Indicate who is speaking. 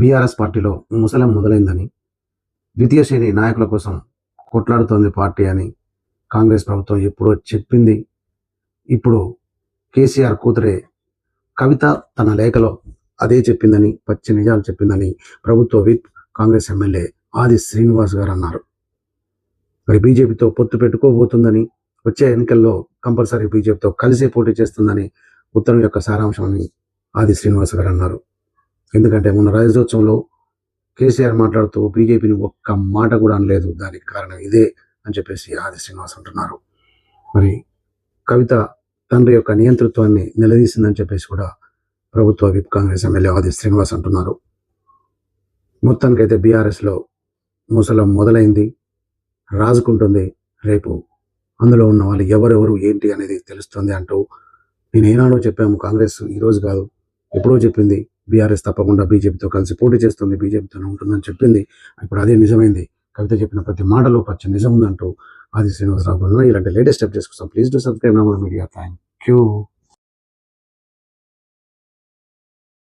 Speaker 1: BRS పార్టీలో ముసలం మొదలైందని ద్వితీయ శ్రేణి నాయకుల కోసం కొట్లాడుతోంది పార్టీ అని కాంగ్రెస్ ప్రభుత్వం ఎప్పుడో చెప్పింది. ఇప్పుడు కేసీఆర్ కూతురే కవిత తన లేఖలో అదే చెప్పిందని పచ్చి నిజాలు చెప్పిందని ప్రభుత్వ విప్ కాంగ్రెస్ ఎమ్మెల్యే ఆది శ్రీనివాస్ గారు అన్నారు. మరి బీజేపీతో పొత్తు పెట్టుకోబోతుందని వచ్చే ఎన్నికల్లో కంపల్సరీ బీజేపీతో కలిసే పోటీ చేస్తుందని ఉత్తరం యొక్క సారాంశమని ఆది శ్రీనివాస్ గారు అన్నారు. ఎందుకంటే మొన్న రాజ్యోత్సవంలో కేసీఆర్ మాట్లాడుతూ బీజేపీని ఒక్క మాట కూడా అనలేదు. దానికి కారణం ఇదే అని చెప్పేసి ఆది శ్రీనివాస్ అంటున్నారు. మరి కవిత తండ్రి యొక్క నియంతృత్వాన్ని నిలదీసిందని చెప్పేసి కూడా ప్రభుత్వ విప్ కాంగ్రెస్ ఎమ్మెల్యే ఆది శ్రీనివాస్ అంటున్నారు. మొత్తానికైతే బీఆర్ఎస్లో ముసలం మొదలైంది. రాజుకుంటుంది. రేపు అందులో ఉన్న వాళ్ళు ఎవరెవరు ఏంటి అనేది తెలుస్తుంది అంటూ నేను ఏనాడో చెప్పాము. కాంగ్రెస్ ఈరోజు కాదు ఎప్పుడో చెప్పింది. బీఆర్ఎస్ తప్పకుండా బీజేపీతో కలిసి పోటీ చేస్తుంది బీజేపీతోనే ఉంటుందని చెప్పింది. ఇప్పుడు అదే నిజమైంది. కవిత చెప్పిన ప్రతి మాటలో పచ్చ నిజం ఉందంటూ ఆది శ్రీనివాసరావు ఇలాంటి లేటెస్ట్ అప్డేట్స్ కోసం ప్లీజ్ డూ సబ్స్క్రైబ్ నా మీడియా. Thank you